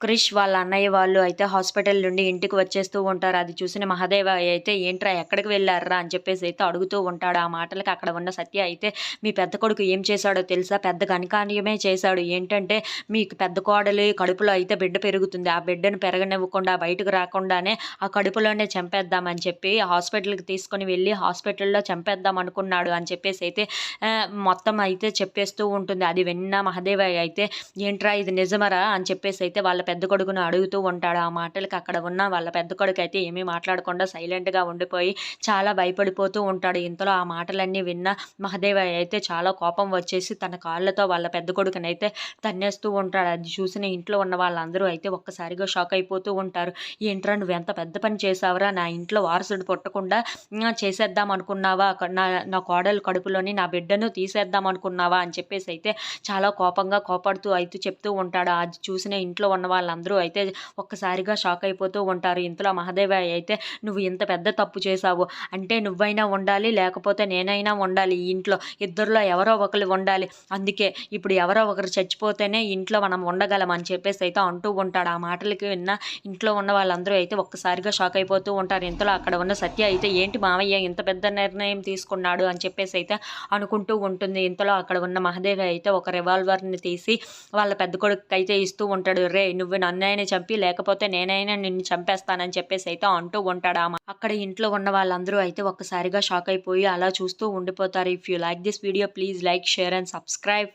క్రిష్ వాళ్ళ అన్నయ్య వాళ్ళు అయితే హాస్పిటల్ నుండి ఇంటికి వచ్చేస్తూ ఉంటారు. అది చూసిన మహాదేవ అయితే ఏంట్రా ఎక్కడికి వెళ్ళారా అని చెప్పేసి అయితే అడుగుతూ ఉంటాడు. ఆ మాటలకి అక్కడ ఉన్న సత్య అయితే మీ పెద్ద కొడుకు ఏం చేశాడో తెలుసా? పెద్ద ఘనకార్యమే చేశాడు. ఏంటంటే మీకు పెద్ద కోడలి కడుపులో అయితే బిడ్డ పెరుగుతుంది. ఆ బిడ్డను పెరగనివ్వకుండా బయటకు రాకుండానే ఆ కడుపులోనే చంపేద్దామని చెప్పి హాస్పిటల్కి తీసుకొని వెళ్ళి హాస్పిటల్లో చంపేద్దాం అనుకున్నాడు అని చెప్పేసి అయితే మొత్తం అయితే చెప్పేస్తూ ఉంటుంది. అది విన్న మహాదేవ అయితే ఏంట్రా ఇది నిజమరా? అని చెప్పేసి అయితే వాళ్ళ పెద్ద కొడుకును అడుగుతూ ఉంటాడు. ఆ మాటలకి అక్కడ ఉన్న వాళ్ళ పెద్ద కొడుకు అయితే ఏమీ మాట్లాడకుండా సైలెంట్గా ఉండిపోయి చాలా భయపడిపోతూ ఉంటాడు. ఇంతలో ఆ మాటలన్నీ విన్న మహదేవ అయితే చాలా కోపం వచ్చేసి తన కాళ్ళతో వాళ్ళ పెద్ద కొడుకునైతే తన్నేస్తూ ఉంటాడు. అది చూసిన ఇంట్లో ఉన్న వాళ్ళందరూ అయితే ఒక్కసారిగా షాక్ అయిపోతూ ఉంటారు. ఏంట్రా నువ్వు ఎంత పెద్ద పని చేసావురా నా ఇంట్లో వారసుడు పుట్టకుండా చేసేద్దాం అనుకున్నావా? నా నా కోడలు కడుపులోని నా బిడ్డను తీసేద్దాం అనుకున్నావా? అని చెప్పేసి అయితే చాలా కోపంగా కోపడుతూ అయితే చెప్తూ ఉంటాడు. అది చూసిన ఇంట్లో ఉన్న వాళ్ళందరూ అయితే ఒక్కసారిగా షాక్ అయిపోతూ ఉంటారు. ఇంతలో మహాదేవ అయితే నువ్వు ఇంత పెద్ద తప్పు చేశావు. అంటే నువ్వైనా ఉండాలి లేకపోతే నేనైనా ఉండాలి. ఈ ఇంట్లో ఇద్దరిలో ఎవరో ఒకరు ఉండాలి. అందుకే ఇప్పుడు ఎవరో ఒకరు చచ్చిపోతేనే ఇంట్లో మనం ఉండగలం అని చెప్పేసి అయితే అంటూ ఉంటాడు. ఆ మాటలకి విన్న ఇంట్లో ఉన్న వాళ్ళందరూ అయితే ఒక్కసారిగా షాక్ అయిపోతూ ఉంటారు. ఇంతలో అక్కడ ఉన్న సత్య అయితే ఏంటి మావయ్య ఇంత పెద్ద నిర్ణయం తీసుకున్నాడు? అని చెప్పేసి అయితే అనుకుంటూ ఉంటుంది. ఇంతలో అక్కడ ఉన్న మహాదేవి అయితే ఒక రివాల్వర్ని తీసి వాళ్ళ పెద్ద కొడుకు అయితే ఇస్తూ ఉంటాడు రే నువ్వు నువ్వు నన్నైనా చంపి లేకపోతే నేనైనా నిన్ను చంపేస్తానని చెప్పేసి అయితే అంటూ ఉంటాడా అక్కడ ఇంట్లో ఉన్న వాళ్ళందరూ అయితే ఒక్కసారిగా షాక్ అయిపోయి అలా చూస్తూ ఉండిపోతారు. If you like this video please like share and subscribe